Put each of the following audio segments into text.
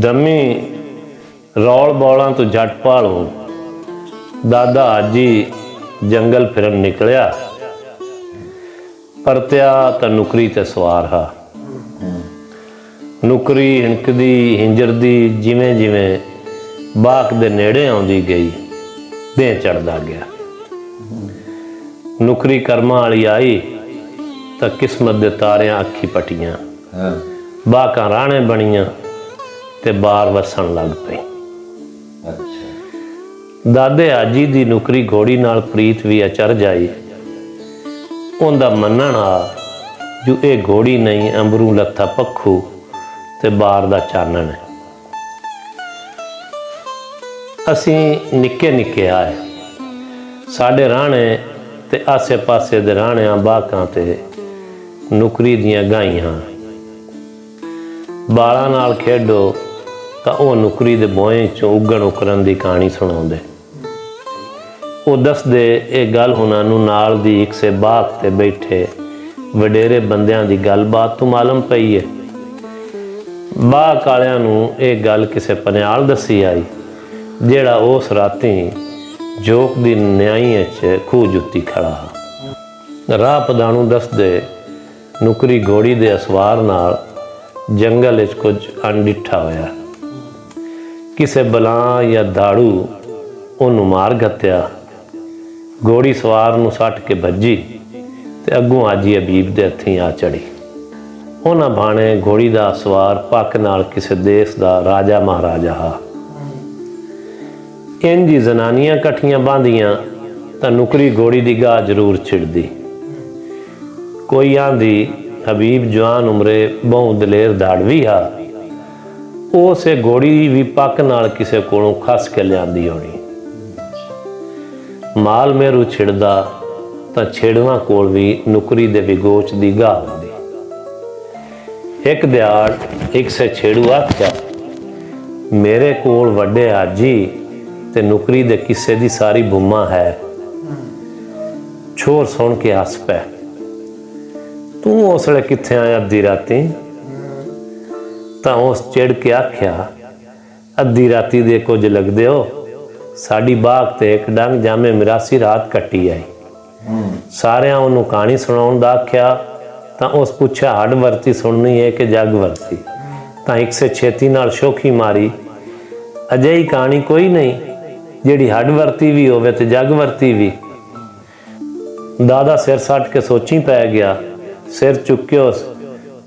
ਦਮੀ role ਬੌਲਾਂ ਤੋਂ ਜੱਟ ਪਾਲੋ ਦਾਦਾ ਹਾਜੀ ਜੰਗਲ ਫਿਰਨ ਨਿਕਲਿਆ। ਪਰਤਿਆ ਤਾਂ ਨੁਕਰੀ ਤੇ ਸਵਾਰ ਹਾ। ਨੁਕਰੀ ਹਿਣਕਦੀ ਹਿੰਜਰਦੀ ਜਿਵੇਂ ਜਿਵੇਂ ਬਾਕ ਦੇ ਨੇੜੇ ਆਉਂਦੀ ਗਈ ਦੇ ਚੜਦਾ ਗਿਆ। ਨੁਕਰੀ ਕਰਮਾਂ ਵਾਲੀ ਆਈ ਤਾਂ ਕਿਸਮਤ ਦੇ ਤਾਰਿਆਂ ਅੱਖੀ ਪਟੀਆਂ। ਹਾਂ। ਬਾਕਾਂ ਰਾਣੇ ਬਣੀਆਂ। ਤੇ ਬਾਰ ਵਸਣ ਲੱਗ ਪਈ ਅੱਛਾ। ਦਾਦੇ ਆਜੀ ਦੀ ਨੁਕਰੀ ਘੋੜੀ ਨਾਲ ਪ੍ਰੀਤ ਵੀ ਅਚਰ ਜਾਈ। ਉਹਦਾ ਮੰਨਣ ਆ ਜੋ ਇਹ ਘੋੜੀ ਨਹੀਂ ਅੰਬਰੂ ਲੱਥਾ ਪੱਖੂ ਤੇ ਬਾਰ ਦਾ ਚਾਨਣ ਹੈ। ਅਸੀਂ ਨਿੱਕੇ ਨਿੱਕੇ ਆਏ। ਸਾਡੇ ਰਾਣੇ ਤੇ ਆਸੇ-ਪਾਸੇ ਦੇ ਰਾਣਿਆਂ ਬਾਕਾਂ ਤੇ ਨੁਕਰੀ ਦੀਆਂ ਗਾਈਆਂ। ਬਾਲਾਂ ਨਾਲ ਖੇਡੋ ਤਾਂ ਉਹ ਨੁਕਰੀ ਦੇ ਬੋਏ ਚੋਂ ਉੱਗਣ ਉਕਰਨ ਦੀ ਕਹਾਣੀ ਸੁਣਾਉਂਦੇ। ਉਹ ਦੱਸਦੇ, ਇਹ ਗੱਲ ਉਹਨਾਂ ਨੂੰ ਨਾਲ ਦੀ ਇੱਕ ਸੇ ਬਾਗ ਤੇ ਬੈਠੇ ਵਡੇਰੇ ਬੰਦਿਆਂ ਦੀ ਗੱਲਬਾਤ ਤੋਂ ਮਾਲੂਮ ਪਈ ਹੈ ਬਾਗ ਵਾਲਿਆਂ ਨੂੰ ਇਹ ਗੱਲ ਕਿਸੇ ਪਨਿਆਲ ਦੱਸੀ ਆਈ, ਜਿਹੜਾ ਉਸ ਰਾਤੀ ਜੋਕ ਦੀ ਨਿਆਈ ਵਿੱਚ ਖੂਹ ਜੁੱਤੀ ਖੜਾ ਰਾਹ ਪਦਾਣੂ ਦੱਸਦੇ, ਨੁਕਰੀ ਘੋੜੀ ਦੇ ਅਸਵਾਰ ਨਾਲ ਜੰਗਲ ਵਿੱਚ ਕੁਝ ਅਣਡਿੱਠਾ ਹੋਇਆ। ਕਿਸੇ ਬਲਾਂ ਜਾਂ ਦਾੜੂ ਉਹਨੂੰ ਮਾਰ ਗੱਤਿਆ। ਗੋੜੀ ਸਵਾਰ ਨੂੰ ਸੱਟ ਕੇ ਭੱਜੀ ਤੇ ਅੱਗੋਂ ਆਜੀ ਅਬੀਬ ਦੇ ਹੱਥੀਂ ਆ ਚੜੀ। ਉਹਨਾਂ ਬਾਣੇ ਘੋੜੀ ਦਾ ਸਵਾਰ ਪੱਕ ਨਾਲ ਕਿਸੇ ਦੇਸ਼ ਦਾ ਰਾਜਾ ਮਹਾਰਾਜਾ ਹਾ। ਇੰਜ ਜ਼ਨਾਨੀਆਂ ਇਕੱਠੀਆਂ ਬਾਂਦੀਆਂ ਤਾਂ ਨੁਕਰੀ ਘੋੜੀ ਦੀ ਗਾਹ ਜ਼ਰੂਰ ਛਿੜਦੀ। ਕੋਈ ਆਂਦੀ ਹਬੀਬ ਜਵਾਨ ਉਮਰੇ ਬਹੁ ਦਲੇਰ ਦਾੜਵੀ ਆ ਉਸੇ ਗੋੜੀ ਵੀ ਪੱਕ ਨਾਲ ਕਿਸੇ ਕੋਲੋਂ ਖਸ ਕੇ ਲਿਆਂਦੀ ਹੋਣੀ। ਮਾਲ ਮੇਰੂ ਛਿੜਦਾ, ਤਾਂ ਛੇੜਵਾ ਕੋਲ ਵੀ ਨੁਕਰੀ ਦੇ ਵਿਗੋਚ ਦੀ ਗਾਹ ਹੁੰਦੀ। ਇੱਕ ਦਿਹਾੜ ਇੱਕ ਸੇ ਛੇੜੂ ਆਖਿਆ, ਮੇਰੇ ਕੋਲ ਵੱਡੇ ਆਜੀ ਤੇ ਨੁਕਰੀ ਦੇ ਕਿੱਸੇ ਦੀ ਸਾਰੀ ਬੁਮਾ ਹੈ। ਛੋਰ ਸੁਣ ਕੇ ਹੱਸ ਪੈ, ਤੂੰ ਉਸ ਵੇਲੇ ਕਿੱਥੇ ਆਇਆ ਅੱਧੀ ਰਾਤੀ? ਤਾਂ ਉਸ ਚਿੜ ਕੇ ਆਖਿਆ, ਅੱਧੀ ਰਾਤੀ ਦੇ ਕੁਝ ਲੱਗਦੇ ਹੋ, ਸਾਡੀ ਬਾਗ ਤੇ ਇੱਕ ਡੰਗ ਜਾਮੇ ਮਿਰਾਸੀ ਰਾਤ ਕੱਟੀ ਆਈ। ਸਾਰਿਆਂ ਉਹਨੂੰ ਕਹਾਣੀ ਸੁਣਾਉਣ ਦਾ ਆਖਿਆ, ਤਾਂ ਉਸ ਪੁੱਛਿਆ, ਹੱਡ ਵਰਤੀ ਸੁਣਨੀ ਹੈ ਕਿ ਜਗ ਵਰਤੀ? ਤਾਂ ਇੱਕ ਸੇ ਛੇਤੀ ਨਾਲ ਸ਼ੋਖੀ ਮਾਰੀ, ਅਜਿਹੀ ਕਹਾਣੀ ਕੋਈ ਨਹੀਂ, ਜਿਹੜੀ ਹੱਡ ਵਰਤੀ ਵੀ ਹੋਵੇ ਤੇ ਜਗ ਵਰਤੀ ਵੀ। ਦਾਦਾ ਸਿਰ ਸੱਟ ਕੇ ਸੋਚੀ ਪੈ ਗਿਆ, ਸਿਰ ਚੁੱਕਿਓ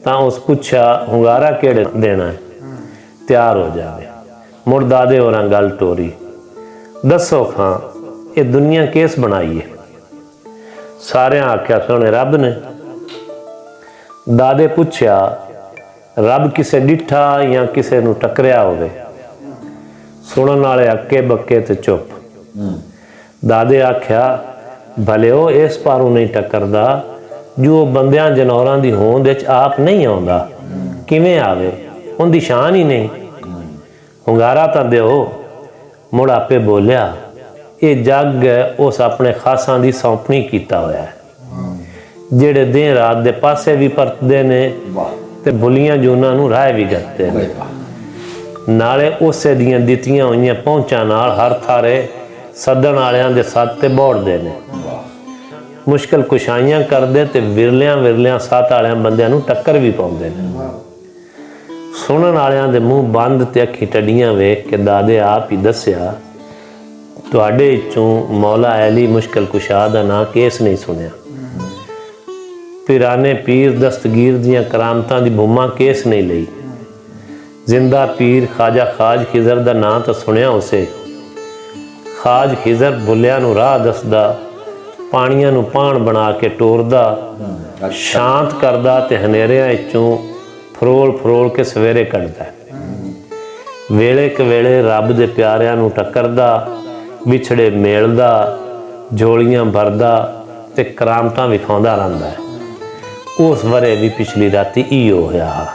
ਤਾਂ ਉਸ ਪੁੱਛਿਆ ਹੁੰਗਾਰਾ ਕਿਹੜੇ ਦੇਣਾ ਹੈ? ਤਿਆਰ ਹੋ ਜਾਵੇ ਮੁੜ ਦਾਦੇ ਹੋਰਾਂ ਗੱਲ ਟੋਰੀ ਦੱਸੋ ਖਾਂ ਇਹ ਦੁਨੀਆ ਕਿਸ ਬਣਾਈ ਹੈ? ਸਾਰਿਆਂ ਆਖਿਆ ਸੋਹਣੇ ਰੱਬ ਨੇ। ਦਾਦੇ ਪੁੱਛਿਆ ਰੱਬ ਕਿਸੇ ਡਿੱਠਾ ਜਾਂ ਕਿਸੇ ਨੂੰ ਟਕਰਿਆ ਹੋਵੇ? ਸੁਣਨ ਵਾਲੇ ਅੱਕੇ ਬੱਕੇ ਤੇ ਚੁੱਪ। ਦਾਦੇ ਆਖਿਆ ਭਲੇ ਉਹ ਇਸ ਪਾਰੋਂ ਨਹੀਂ ਟੱਕਰਦਾ। ਜੋ ਬੰਦਿਆਂ, ਜਨੌਰਾਂ ਦੀ ਹੋਂਦ ਵਿੱਚ ਆਪ ਨਹੀਂ ਆਉਂਦਾ, ਕਿਵੇਂ ਆਵੇ? ਉਹਦੀ ਸ਼ਾਨ ਹੀ ਨਹੀਂ। ਹੁੰਗਾਰਾ ਤਾਂ ਦਿਓ। ਮੁੜ ਆਪੇ ਬੋਲਿਆ, ਇਹ ਜੱਗ ਉਸ ਆਪਣੇ ਖਾਸਾਂ ਦੀ ਸੌਂਪਣੀ ਕੀਤਾ ਹੋਇਆ ਹੈ। ਜਿਹੜੇ ਦਿਨ ਰਾਤ ਦੇ ਪਾਸੇ ਵੀ ਪਰਤਦੇ ਨੇ ਤੇ ਬੁਲੀਆਂ ਜੂਨਾਂ ਨੂੰ ਰਾਹ ਵੀ ਕਰਦੇ ਨੇ। ਨਾਲੇ ਉਸੇ ਦੀਆਂ ਦਿੱਤੀਆਂ ਹੋਈਆਂ ਪਹੁੰਚਾਂ ਨਾਲ ਹਰ ਥਾਰੇ ਸੱਦਣ ਵਾਲਿਆਂ ਦੇ ਸੱਤ ਤੇ ਬੋੜਦੇ ਨੇ। ਮੁਸ਼ਕਲ ਕੁਸ਼ਾਈਆਂ ਕਰਦੇ ਤੇ ਵਿਰਲਿਆਂ ਵਿਰਲਿਆਂ ਸਾਥ ਵਾਲਿਆਂ ਬੰਦਿਆਂ ਨੂੰ ਟੱਕਰ ਵੀ ਪਾਉਂਦੇ ਨੇ। ਸੁਣਨ ਵਾਲਿਆਂ ਦੇ ਮੂੰਹ ਬੰਦ ਤੇ ਅੱਖੀ ਟੱਡੀਆਂ ਵੇਖ ਕੇ ਦਾਦੇ ਆਪ ਹੀ ਦੱਸਿਆ, ਤੁਹਾਡੇ ਵਿੱਚੋਂ ਮੌਲਾ ਅਲੀ ਮੁਸ਼ਕਲ ਕੁਸ਼ਾ ਦਾ ਨਾਂ ਕੇਸ ਨਹੀਂ ਸੁਣਿਆ। ਪਿਰਾਨੇ ਪੀਰ ਦਸਤਗੀਰ ਦੀਆਂ ਕਰਾਮਤਾਂ ਦੀ ਬੁਮਾ ਕੇਸ ਨਹੀਂ ਲਈ। ਜ਼ਿੰਦਾ ਪੀਰ ਖਾਜਾ ਖਾਜ ਖਿਜ਼ਰ ਦਾ ਨਾਂ ਤਾਂ ਸੁਣਿਆ ਉਸੇ। ਖਾਜ ਖਿਜ਼ਰ ਬੁੱਲਿਆਂ ਨੂੰ ਰਾਹ ਦੱਸਦਾ ਪਾਣੀਆਂ ਨੂੰ ਪਾਣ ਬਣਾ ਕੇ ਟੋਰਦਾ, ਸ਼ਾਂਤ ਕਰਦਾ ਤੇ ਹਨੇਰਿਆਂ ਵਿੱਚੋਂ ਫਰੋਲ ਫਰੋਲ ਕੇ ਸਵੇਰੇ ਕੱਢਦਾ। ਵੇਲੇ ਕ ਵੇਲੇ ਰੱਬ ਦੇ ਪਿਆਰਿਆਂ ਨੂੰ ਟੱਕਰਦਾ, ਵਿਛੜੇ ਮੇਲਦਾ, ਝੋਲੀਆਂ ਭਰਦਾ ਤੇ ਕਰਾਮਤਾਂ ਵਿਖਾਉਂਦਾ ਰਹਿੰਦਾ। ਹੈ ਉਸ ਵਰੇ ਵੀ ਪਿਛਲੀ ਰਾਤੀ ਈਓ ਹੋਇਆ।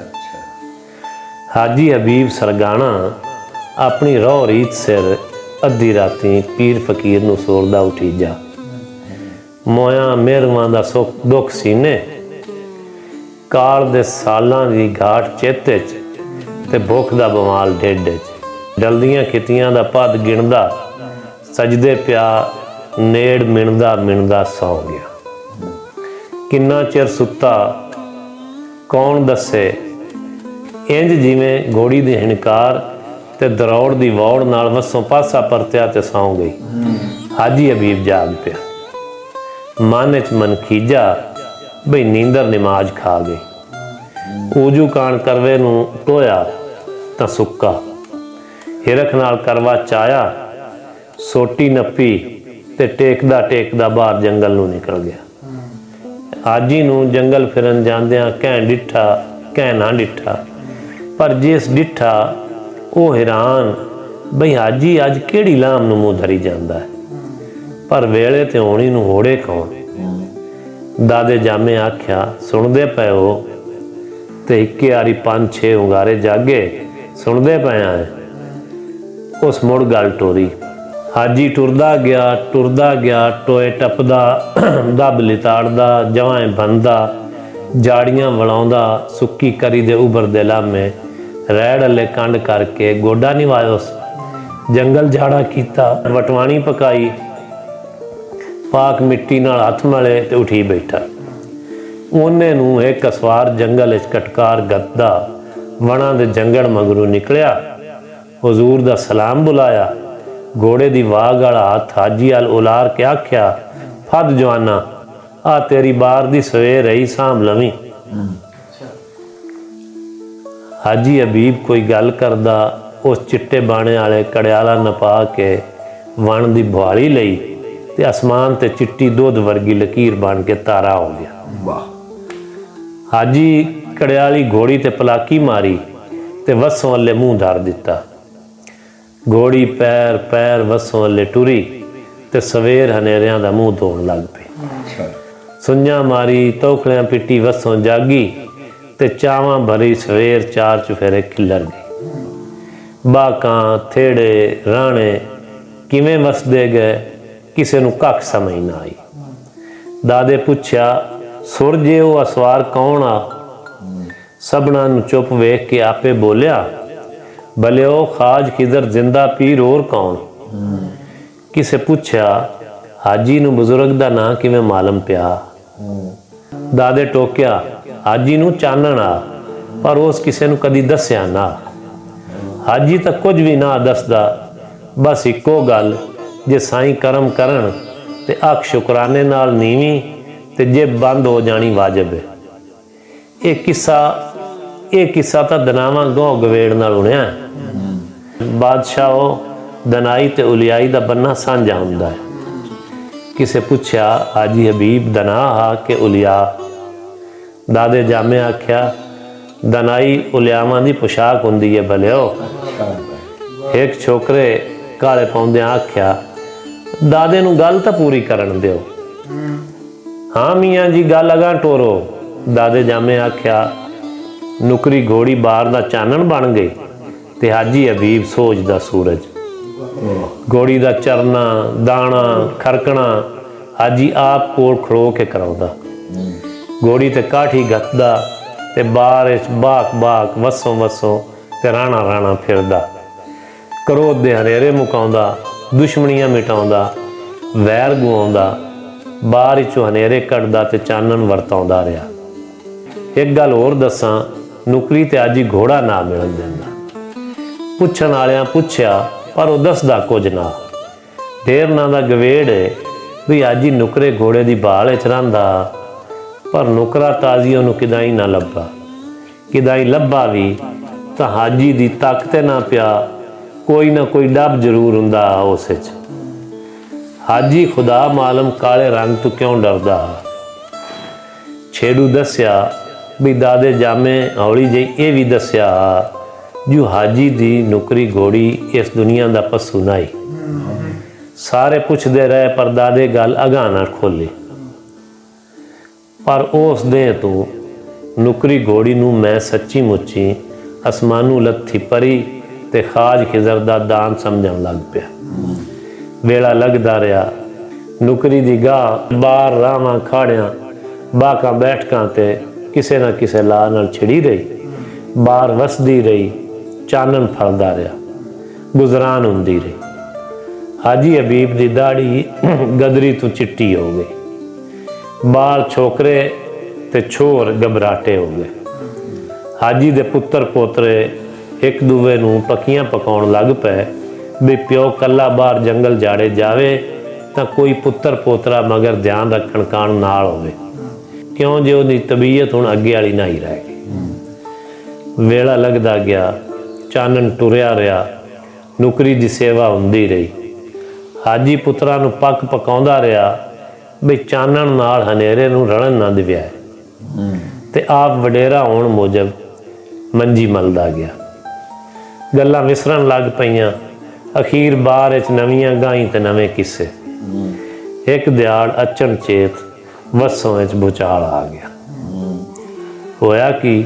ਅੱਛਾ ਹਾਜੀ ਹਬੀਬ ਸਰਗਾਣਾ ਆਪਣੀ ਰੋਹ ਰੀਤ ਸਿਰ ਅੱਧੀ ਰਾਤੀ ਪੀਰ ਫਕੀਰ ਨੂੰ ਸੋਰਦਾ ਉਠੀ ਜਾ ਮੋਇਆ ਮਿਹਰਵਾਂ ਦਾ ਸੁੱਖ ਦੁੱਖ ਸੀਨੇ। ਕਾਲ ਦੇ ਸਾਲਾਂ ਦੀ ਘਾਟ ਚੇਤੇ ਚ ਤੇ ਭੁੱਖ ਦਾ ਬਮਾਲ ਢਿੱਡ 'ਚ। ਡਲਦੀਆਂ ਖਿਤੀਆਂ ਦਾ ਪਦ ਗਿਣਦਾ, ਸਜਦੇ ਪਿਆ ਨੇੜ ਮਿਣਦਾ ਮਿਣਦਾ ਸੌ ਗਿਆ। ਕਿੰਨਾ ਚਿਰ ਸੁੱਤਾ, ਕੌਣ ਦੱਸੇ? ਇੰਜ ਜਿਵੇਂ ਘੋੜੀ ਦੇ ਹਣਕਾਰ ਤੇ ਦਰੌੜ ਦੀ ਵੌੜ ਨਾਲ ਵਸੋਂ ਪਾਸਾ ਪਰਤਿਆ ਤੇ ਸੌਂ ਗਈ। ਹਾਜੀ ਹਬੀਬ ਜਾਗ ਪਿਆ। ਮਨ ਵਿੱਚ ਮਨ ਖੀਜਾ ਬਈ ਨੀਂਦਰ ਨਮਾਜ਼ ਖਾ ਗਈ ਉਜੂ ਕਾਣ ਕਰਵੇ ਨੂੰ ਟੋਇਆ ਤਾਂ ਸੁੱਕਾ। ਹਿਰਖ ਨਾਲ ਕਰਵਾ ਚਾਇਆ, ਸੋਟੀ ਨੱਪੀ ਤੇ ਟੇਕਦਾ ਟੇਕਦਾ ਬਾਹਰ ਜੰਗਲ ਨੂੰ ਨਿਕਲ ਗਿਆ। ਆਜੀ ਨੂੰ ਜੰਗਲ ਫਿਰਨ ਜਾਂਦਿਆਂ ਕਹਿ ਡਿੱਠਾ, ਕਹਿ ਨਾ ਡਿੱਠਾ। ਪਰ ਜਿਸ ਡਿੱਠਾ, ਉਹ ਹੈਰਾਨ, ਬਈ ਹਾਜੀ ਅੱਜ ਕਿਹੜੀ ਲਾਮ ਨੂੰ ਮੂੰਹ ਧਰੀ ਜਾਂਦਾ ਹੈ? ਪਰ ਵੇਲੇ ਤੇ ਹੋਣੀ ਨੂੰ ਹੋੜੇ ਕੌਣ? ਦਾਦੇ ਜਾਮੇ ਆਖਿਆ, ਸੁਣਦੇ ਪਏ ਹੋ? ਤੇ ਇੱਕੇ ਆਰੀ ਪੰਜ ਛੇ ਉਂਗਾਰੇ ਜਾਗੇ, ਸੁਣਦੇ ਪਏ ਆ? ਉਸ ਮੁੜ ਗੱਲ ਟੋਰੀ, ਹਾਜੀ ਟੁਰਦਾ ਗਿਆ ਟੁਰਦਾ ਗਿਆ, ਟੋਏ ਟੱਪਦਾ, ਦੱਬ ਲਿਤਾੜਦਾ, ਜਵਾਂ ਬੰਦਾ ਜਾੜੀਆਂ ਵਲਾਉਂਦਾ, ਸੁੱਕੀ ਕਰੀ ਦੇ ਉਭਰਦੇ ਲਾਮੇ, ਰੈੜ ਅੱਲੇ ਕੰਡ ਕਰਕੇ ਗੋਡਾ ਨਿਵਾਇਓ ਜੰਗਲ ਝਾੜਾ ਕੀਤਾ, ਵਟਵਾਣੀ ਪਕਾਈ ਪਾਕ ਮਿੱਟੀ ਨਾਲ ਹੱਥ ਮਲੇ ਤੇ ਉਠੀ ਬੈਠਾ। ਉਹਨੇ ਨੂੰ ਇੱਕ ਅਸਵਾਰ ਜੰਗਲ ਵਿੱਚ ਕਟਕਾਰ ਗੱਦਾ ਵਣਾ ਦੇ ਜੰਗਲ ਮਗਰੋਂ ਨਿਕਲਿਆ। ਹਜ਼ੂਰ ਦਾ ਸਲਾਮ ਬੁਲਾਇਆ। ਘੋੜੇ ਦੀ ਵਾਗ ਵਾਲਾ ਹੱਥ ਹਾਜੀ ਵਾਲ ਉਲਾਰ ਕੇ ਆਖਿਆ, ਫੱਦ ਜਵਾਨਾ, ਆ ਤੇਰੀ ਬਾਰ ਦੀ ਸਵੇਰ ਰਹੀ ਸਾਂਭ ਲਵੀਂ। ਹਾਜੀ ਹਬੀਬ ਕੋਈ ਗੱਲ ਕਰਦਾ, ਉਸ ਚਿੱਟੇ ਬਾਣੇ ਵਾਲੇ ਕੜਿਆਲਾ ਨਪਾ ਕੇ ਵਣ ਦੀ ਭਵਾਲੀ ਲਈ ਤੇ ਅਸਮਾਨ ਤੇ ਚਿੱਟੀ ਦੁੱਧ ਵਰਗੀ ਲਕੀਰ ਬਣ ਕੇ ਤਾਰਾ ਹੋ ਗਿਆ। ਵਾਹ। ਹਾਜੀ ਕੜਿਆਲੀ ਘੋੜੀ ਤੇ ਪਲਾਕੀ ਮਾਰੀ ਤੇ ਵਸੋਂ ਵੱਲੇ ਮੂੰਹ ਧਰ ਦਿੱਤਾ। ਘੋੜੀ ਪੈਰ ਪੈਰ ਵਸੋਂ ਵੱਲੇ ਟੁਰੀ ਤੇ ਸਵੇਰ ਹਨੇਰਿਆਂ ਦਾ ਮੂੰਹ ਧੋਣ ਲੱਗ ਪਈ। ਸੁੰਝਾਂ ਮਾਰੀ ਤੋਖਲਿਆਂ ਪਿੱਟੀ ਵਸੋਂ ਜਾਗੀ ਤੇ ਚਾਵਾਂ ਭਰੀ ਸਵੇਰ ਚਾਰ ਚੁਫੇਰੇ ਖਿੱਲਰ ਗਈ ਬਾਕਾਂ ਥੇੜੇ ਰਾਣੇ ਕਿਵੇਂ ਵਸਦੇ ਗਏ? ਕਿਸੇ ਨੂੰ ਕੱਖ ਸਮਝ ਨਾ ਆਈ। ਦਾਦੇ ਪੁੱਛਿਆ ਸੁਰ ਜੇ ਉਹ ਅਸਵਾਰ ਕੌਣ ਆ? ਸਭਨਾਂ ਨੂੰ ਚੁੱਪ ਵੇਖ ਕੇ ਆਪੇ ਬੋਲਿਆ, ਭਲੇ ਖਾਜ ਕਿਧਰ ਜ਼ਿੰਦਾ ਪੀਰ ਹੋਰ ਕੌਣ? ਕਿਸੇ ਪੁੱਛਿਆ, ਹਾਜੀ ਨੂੰ ਬਜ਼ੁਰਗ ਦਾ ਨਾਂ ਕਿਵੇਂ ਮਾਲਮ ਪਿਆ? ਦਾਦੇ ਟੋਕਿਆ, ਹਾਜੀ ਨੂੰ ਚਾਨਣ ਆ, ਪਰ ਉਸ ਕਿਸੇ ਨੂੰ ਕਦੀ ਦੱਸਿਆ ਨਾ। ਹਾਜੀ ਤਾਂ ਕੁਝ ਵੀ ਨਾ ਦੱਸਦਾ, ਬਸ ਇੱਕੋ ਗੱਲ ਜੇ ਸਾਈਂ ਕਰਮ ਕਰਨ ਤੇ ਅਖ ਸ਼ੁਕਰਾਨੇ ਨਾਲ ਨੀਵੀਂ ਤੇ ਜੇ ਬੰਦ ਹੋ ਜਾਣੀ ਵਾਜਬ ਹੈ। ਇਹ ਕਿੱਸਾ ਇਹ ਕਿੱਸਾ ਤਾਂ ਦਨਾਵਾਂ ਗੋ ਗਵੇੜ ਨਾਲ ਉਣਿਆ ਬਾਦਸ਼ਾਹ ਉਹ ਦਨਾਈ ਤੇ ਉਲਿਆਈ ਦਾ ਬੰਨਾ ਸਾਂਝਾ ਹੁੰਦਾ ਹੈ। ਕਿਸੇ ਪੁੱਛਿਆ, ਹਾਜੀ ਹਬੀਬ, ਦਨਾ ਆ ਕਿ ਉਲਿਆ? ਦਾਦੇ ਜਾਮੇ ਆਖਿਆ, ਦਨਾਈ ਉਲਿਆਵਾਂ ਦੀ ਪੋਸ਼ਾਕ ਹੁੰਦੀ ਹੈ ਭਲਿਓ ਇੱਕ ਛੋਕਰੇ ਕਾਲੇ ਪਾਉਂਦੇ ਆਖਿਆ ਦਾਦੇ ਨੂੰ ਗੱਲ ਤਾਂ ਪੂਰੀ ਕਰਨ ਦਿਓ। ਹਾਂ ਮੀਆਂ ਜੀ, ਗੱਲ ਅਗਾ ਟੋਰੋ। ਦਾਦੇ ਜਾਮੇ ਆਖਿਆ, ਨੁਕਰੀ ਘੋੜੀ ਬਾਹਰ ਦਾ ਚਾਨਣ ਬਣ ਗਈ ਤੇ ਹਾਜੀ ਹਬੀਬ ਸੋਚਦਾ ਸੂਰਜ। ਘੋੜੀ ਦਾ ਚਰਨਾ, ਦਾਣਾ, ਖਰਕਣਾ ਹਾਜੀ ਆਪ ਕੋਲ ਖੜੋ ਕੇ ਕਰਾਉਂਦਾ। ਘੋੜੀ ਤੇ ਕਾਠੀ ਗੱਤਦਾ ਤੇ ਬਾਰਿਸ਼ ਬਾਕ ਬਾਕ ਵਸੋਂ ਵਸੋਂ ਤੇ ਰਾਣਾ ਰਾਣਾ ਫਿਰਦਾ। ਕਰੋਧ ਦੇ ਹਨੇਰੇ ਮੁਕਾਉਂਦਾ। ਦੁਸ਼ਮਣੀਆਂ ਮਿਟਾਉਂਦਾ, ਵੈਰ ਗੁਆਉਂਦਾ, ਬਾਹਰ ਵਿੱਚੋਂ ਹਨੇਰੇ ਕੱਢਦਾ ਤੇ ਚਾਨਣ ਵਰਤਾਉਂਦਾ ਰਿਹਾ। ਇੱਕ ਗੱਲ ਹੋਰ ਦੱਸਾਂ, ਨੁਕਰੀ ਤੇ ਅੱਜ ਹੀ ਘੋੜਾ ਨਾ ਮਿਲਣ ਦਿੰਦਾ। ਪੁੱਛਣ ਵਾਲਿਆਂ ਪੁੱਛਿਆ, ਪਰ ਉਹ ਦੱਸਦਾ ਕੁਝ ਨਾ। ਦੇਰ ਨਾਂ ਦਾ ਗਵੇੜ ਹੈ ਵੀ ਅੱਜ ਹੀ ਨੁਕਰੇ ਘੋੜੇ ਦੀ ਬਾਲ ਵਿੱਚ ਰਹਿੰਦਾ, ਪਰ ਨੁਕਰਾ ਤਾਜ਼ੀ ਉਹਨੂੰ ਕਿਦਾਂ ਹੀ ਨਾ ਲੱਭਾ। ਕਿਦਾਂ ਹੀ ਲੱਭਾ ਵੀ ਤਾਂ ਹਾਜੀ ਦੀ ਤਾਕਤ ਨਾ ਪਿਆ ਕੋਈ ਨਾ ਕੋਈ ਡੱਬ ਜ਼ਰੂਰ ਹੁੰਦਾ ਉਸ ਵਿੱਚ। ਹਾਜੀ ਖੁਦਾ ਮਾਲਮ ਕਾਲੇ ਰੰਗ ਤੋਂ ਕਿਉਂ ਡਰਦਾ? ਛੇੜੂ ਦੱਸਿਆ ਵੀ ਦਾਦੇ ਜਾਮੇ ਹੌਲੀ ਜਿਹੀ ਇਹ ਵੀ ਦੱਸਿਆ ਜੋ ਹਾਜੀ ਦੀ ਨੁਕਰੀ ਘੋੜੀ ਇਸ ਦੁਨੀਆ ਦਾ ਪਸੂ ਨਹੀਂ ਸਾਰੇ ਪੁੱਛਦੇ ਰਹੇ ਪਰ ਦਾਦੇ ਗੱਲ ਅਗਾਹ ਨਾ ਖੋਲੀ ਪਰ ਉਸ ਦੇ ਤੋਂ ਨੁਕਰੀ ਘੋੜੀ ਨੂੰ ਮੈਂ ਸੱਚੀ ਮੁੱਚੀ ਅਸਮਾਨੂ ਲੱਥੀ ਪਰੀ ਤੇ ਖਾਜ ਖਿਜ਼ਰ ਦਾ ਦਾਨ ਸਮਝਣ ਲੱਗ ਪਿਆ। ਵੇਲਾ ਲੱਗਦਾ ਰਿਹਾ। ਨੁਕਰੀ ਦੀ ਗਾਹ ਬਾਹਰ ਰਾਵਾਂ ਖਾੜਿਆਂ ਬਾਕਾਂ ਬੈਠਕਾਂ ਤੇ ਕਿਸੇ ਨਾ ਕਿਸੇ ਲਾ ਨਾਲ ਛਿੜੀ ਰਹੀ। ਬਾਹਰ ਵਸਦੀ ਰਹੀ। ਚਾਨਣ ਫਲਦਾ ਰਿਹਾ। ਗੁਜ਼ਰਾਨ ਹੁੰਦੀ ਰਹੀ। ਹਾਜੀ ਹਬੀਬ ਦੀ ਦਾੜੀ ਗਦਰੀ ਤੋਂ ਚਿੱਟੀ ਹੋ ਗਈ। ਬਾਲ ਛੋਕਰੇ ਤੇ ਛੋਰ ਗਬਰਾਟੇ ਹੋ ਗਏ। ਹਾਜੀ ਦੇ ਪੁੱਤਰ ਪੋਤਰੇ ਇੱਕ ਦੂਵੇ ਨੂੰ ਪੱਕੀਆਂ ਪਕਾਉਣ ਲੱਗ ਪਏ ਵੀ ਪਿਓ ਕੱਲਾ ਬਾਹਰ ਜੰਗਲ ਜਾੜੇ ਜਾਵੇ ਤਾਂ ਕੋਈ ਪੁੱਤਰ ਪੋਤਰਾ ਮਗਰ ਧਿਆਨ ਰੱਖਣ ਕਾਣ ਨਾਲ ਹੋਵੇ। ਕਿਉਂ ਜੇ ਉਹਦੀ ਤਬੀਅਤ ਹੁਣ ਅੱਗੇ ਵਾਲੀ ਨਹੀਂ ਰਹਿ ਗਈ? ਵੇਲਾ ਲੱਗਦਾ ਗਿਆ ਚਾਨਣ ਟੁਰਿਆ ਰਿਹਾ ਨੌਕਰੀ ਦੀ ਸੇਵਾ ਹੁੰਦੀ ਰਹੀ। ਹਾਜੀ ਪੁੱਤਰਾਂ ਨੂੰ ਪੱਕ ਪਕਾਉਂਦਾ ਰਿਹਾ ਵੀ ਚਾਨਣ ਨਾਲ ਹਨੇਰੇ ਨੂੰ ਰਲਣ ਨਾ ਦਿਵਿਆ। ਤੇ ਆਪ ਵਡੇਰਾ ਹੋਣ ਮੁਜਬ ਮੰਜੀ ਮਲਦਾ ਗਿਆ। ਗੱਲਾਂ ਵਿਸਰਨ ਲੱਗ ਪਈਆਂ। ਅਖੀਰ ਬਾਰ ਵਿੱਚ ਨਵੀਆਂ ਗਾਈ ਤੇ ਨਵੇਂ ਕਿੱਸੇ। ਇੱਕ ਦਿਹਾੜ ਅਚਨ ਚੇਤ ਵਸੋਂ ਵਿੱਚ ਬੁਚਾਲ ਆ ਗਿਆ। ਹੋਇਆ ਕਿ?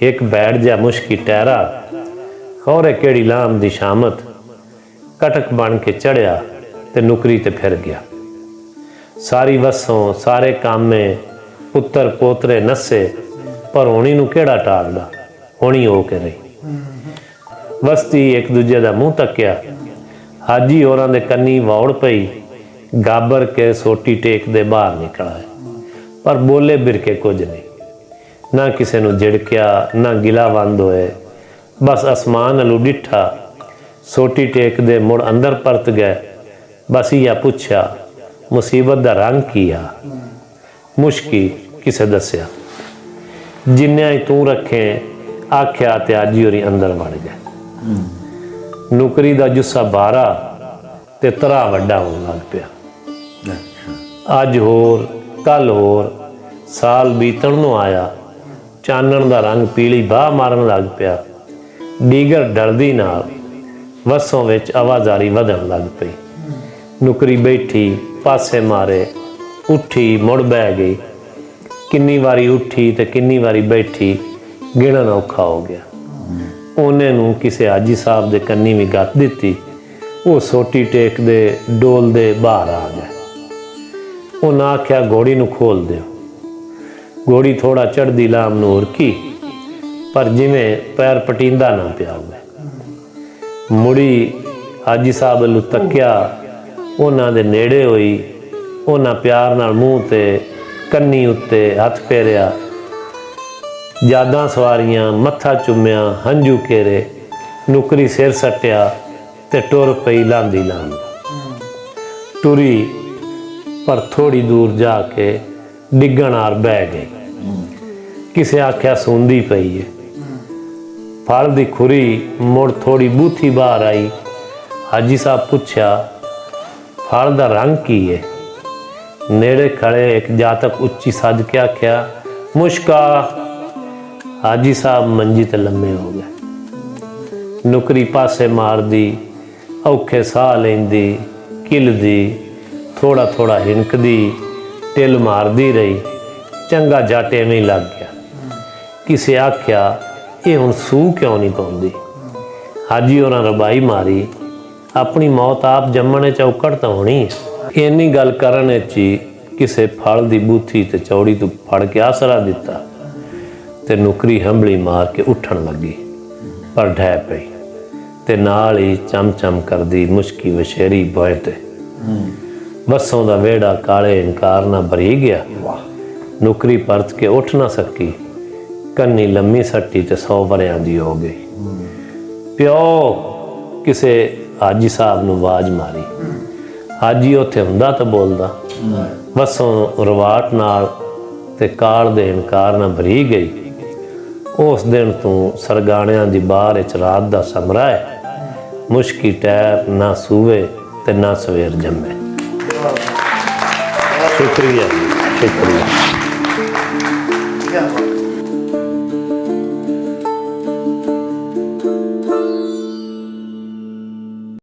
ਇੱਕ ਬੈਠ ਜਾ ਮੁਸ਼ਕੀ ਟਹਿਰਾ। ਖੌਰੇ ਕਿਹੜੀ ਲਾਮ ਦੀ ਸ਼ਾਮਤ? ਕਟਕ ਬਣ ਕੇ ਚੜਿਆ ਤੇ ਨੁਕਰੀ ਤੇ ਫਿਰ ਗਿਆ। ਸਾਰੀ ਵਸੋਂ, ਸਾਰੇ ਕਾਮੇ, ਪੁੱਤਰ ਪੋਤਰੇ ਨੱਸੇ, ਪਰ ਹੋਣੀ ਨੂੰ ਕਿਹੜਾ ਟਾਲਦਾ? ਹੋਣੀ ਹੋ ਕੇ ਰਹੀ। ਵਸਤੀ ਇੱਕ ਦੂਜੇ ਦਾ ਮੂੰਹ ਤੱਕਿਆ। ਹਾਜੀ ਹੋਰਾਂ ਦੇ ਕੰਨੀ ਵੌੜ ਪਈ। ਗਾਬਰ ਕੇ ਸੋਟੀ ਟੇਕ ਦੇ ਬਾਹਰ ਨਿਕਲ ਆਏ ਪਰ ਬੋਲੇ ਬਿਰਕੇ ਕੁਝ ਨਹੀਂ। ਨਾ ਕਿਸੇ ਨੂੰ ਝਿੜਕਿਆ, ਨਾ ਗਿਲਾਵੰਦ ਹੋਏ। ਬਸ ਅਸਮਾਨ ਅਲੂ ਡਿੱਠਾ। ਸੋਟੀ ਟੇਕ ਦੇ ਮੁੜ ਅੰਦਰ ਪਰਤ ਗਏ ਬਸ ਇਹ ਪੁੱਛਿਆ, ਮੁਸੀਬਤ ਦਾ ਰੰਗ ਕੀ ਆ? ਮੁਸ਼ਕੀ ਕਿਸੇ ਦੱਸਿਆ। ਜਿੰਨਿਆਂ ਹੀ ਤੂੰ ਰੱਖੇ, ਆਖਿਆ ਤੇ ਆਜੀ ਹੋਰੀ ਅੰਦਰ ਵੜ ਗਏ ਨੌਕਰੀ ਦਾ ਜੁੱਸਾ ਬਾਰਾ ਤੇ ਤਰਾ ਵੱਡਾ ਹੋਣ ਲੱਗ ਪਿਆ। ਅੱਜ ਹੋਰ, ਕੱਲ ਹੋਰ, ਸਾਲ ਬੀਤਣ ਨੂੰ ਆਇਆ। ਚਾਨਣ ਦਾ ਰੰਗ ਪੀਲੀ ਬਾਹ ਮਾਰਨ ਲੱਗ ਪਿਆ। ਡੀਗਰ ਡਰਦੀ ਨਾਲ ਵਸੋਂ ਵਿੱਚ ਆਵਾਜ਼ਾਰੀ ਵਧਣ ਲੱਗ ਪਈ। ਨੁਕਰੀ ਬੈਠੀ, ਪਾਸੇ ਮਾਰੇ, ਉੱਠੀ, ਮੁੜ ਬਹਿ ਗਈ। ਕਿੰਨੀ ਵਾਰੀ ਉੱਠੀ ਤੇ ਕਿੰਨੀ ਵਾਰੀ ਬੈਠੀ, ਗਿਣਨ ਔਖਾ ਹੋ ਗਿਆ। ਉਹਨੇ ਨੂੰ ਕਿਸੇ ਹਾਜੀ ਸਾਹਿਬ ਦੇ ਕੰਨੀ ਵੀ ਗੱਤ ਦਿੱਤੀ। ਉਹ ਸੋਟੀ ਟੇਕ ਦੇ ਡੋਲ ਦੇ ਬਾਹਰ ਆ ਗਿਆ। ਉਹਨਾਂ ਆਖਿਆ ਘੋੜੀ ਨੂੰ ਖੋਲ ਦਿਓ। ਘੋੜੀ ਥੋੜਾ ਚੜਦੀ ਲਾਮ ਨੂੰ ਉਰਕੀ, ਪਰ ਜਿਵੇਂ ਪੈਰ ਪਟੀਂਦਾ ਨਾ ਪਿਆ ਹੋਵੇ ਮੁੜੀ ਹਾਜੀ ਸਾਹਿਬ ਨੂੰ ਤੱਕਿਆ, ਉਹਨਾਂ ਦੇ ਨੇੜੇ ਹੋਈ। ਉਹਨਾਂ ਪਿਆਰ ਨਾਲ ਮੂੰਹ ਤੇ ਕੰਨੀ ਉੱਤੇ ਹੱਥ ਫੇਰਿਆ। ਯਾਦਾਂ ਸਵਾਰੀਆਂ, ਮੱਥਾ ਚੁੰਮਿਆ, ਹੰਝੂ ਕੇਰੇ ਨੁਕਰੀ ਸਿਰ ਸੱਟਿਆ ਤੇ ਟੁਰ ਪਈ ਲਾਂਦੀ ਲਾਂ ਟੁਰੀ ਪਰ ਥੋੜੀ ਦੂਰ ਜਾ ਕੇ ਡਿੱਗਣ ਆਰ ਬਹਿ ਗਈ। ਕਿਸੇ ਆਖਿਆ ਸੁੰਦੀ ਪਈ ਏ। ਫਲ ਦੀ ਖੁਰੀ ਮੁੜ ਥੋੜੀ ਬੂਥੀ ਬਾਹਰ ਆਈ। ਹਾਜੀ ਸਾਹਿਬ ਪੁੱਛਿਆ, ਫਲ ਦਾ ਰੰਗ ਕੀ ਏ? ਨੇੜੇ ਖੜੇ ਇੱਕ ਜਾਤਕ ਉੱਚੀ ਸੱਜ ਕੇ ਆਖਿਆ, ਮੁਸ਼ਕਾ ਹਾਜੀ ਸਾਹਿਬ ਮੰਜੀ ਤੇ ਲੰਮੇ ਹੋ ਗਏ। ਨੁਕਰੀ ਪਾਸੇ ਮਾਰਦੀ, ਔਖੇ ਸਾਹ ਲੈਂਦੀ, ਕਿਲਦੀ ਥੋੜਾ ਥੋੜਾ ਹਿਣਕਦੀ ਟਿਲ ਮਾਰਦੀ ਰਹੀ, ਚੰਗਾ ਜਾਟੇ ਐਵੇਂ ਲੱਗ ਗਿਆ। ਕਿਸੇ ਆਖਿਆ, ਇਹ ਹੁਣ ਸੂ ਕਿਉਂ ਨਹੀਂ ਪਾਉਂਦੀ? ਹਾਜੀ ਉਹਨਾਂ ਰਬਾਈ ਮਾਰੀ, ਆਪਣੀ ਮੌਤ ਆਪ ਜੰਮਣੇ ਚੌਕੜ ਤਾਂ ਹੋਣੀ ਇੰਨੀ ਗੱਲ ਕਰਨ ਵਿੱਚ ਹੀ ਕਿਸੇ ਫਲ ਦੀ ਬੂਥੀ ਤੇ ਚੌੜੀ ਤੋਂ ਫੜ ਕੇ ਆਸਰਾ ਦਿੱਤਾ। ਤੇ ਨੁਕਰੀ ਹੰਬਲੀ ਮਾਰ ਕੇ ਉੱਠਣ ਲੱਗੀ ਪਰ ਢਹਿ ਪਈ ਤੇ ਨਾਲ ਹੀ ਚਮਚਮ ਕਰਦੀ ਮੁਸ਼ਕੀ ਵਸ਼ੇਰੀ ਬੋਏ ਤੇ। ਵਸੋਂ ਦਾ ਵੇੜਾ ਕਾਲੇ ਇਨਕਾਰ ਨਾਲ ਭਰੀ ਗਿਆ। ਨੁਕਰੀ ਪਰਤ ਕੇ ਉੱਠ ਨਾ ਸਕੀ ਕੰਨੀ ਲੰਮੀ ਸੱਟੀ ਤੇ 100 ਵਰਿਆਂ ਦੀ ਹੋ ਗਈ। ਪਿਓ ਕਿਸੇ ਹਾਜੀ ਸਾਹਿਬ ਨੂੰ ਆਵਾਜ਼ ਮਾਰੀ। ਹਾਜੀ ਉੱਥੇ ਹੁੰਦਾ ਤਾਂ ਬੋਲਦਾ। ਵਸੋਂ ਰਵਾਟ ਨਾਲ ਤੇ ਕਾਲ ਦੇ ਇਨਕਾਰ ਨਾਲ ਭਰੀ ਗਈ। ਉਸ ਦਿਨ ਤੋਂ ਸਰਗਾਣਿਆਂ ਦੀ ਬਾਹਰ ਵਿੱਚ ਰਾਤ ਦਾ ਸਮਰਾ ਹੈ। ਮੁਸ਼ਕੀ ਟੈਰ ਨਾ ਸੂਵੇ ਤੇ ਨਾ ਸਵੇਰ ਜੰਮੇ। ਸ਼ੁਕਰੀਆ ਸ਼ੁਕਰੀਆ।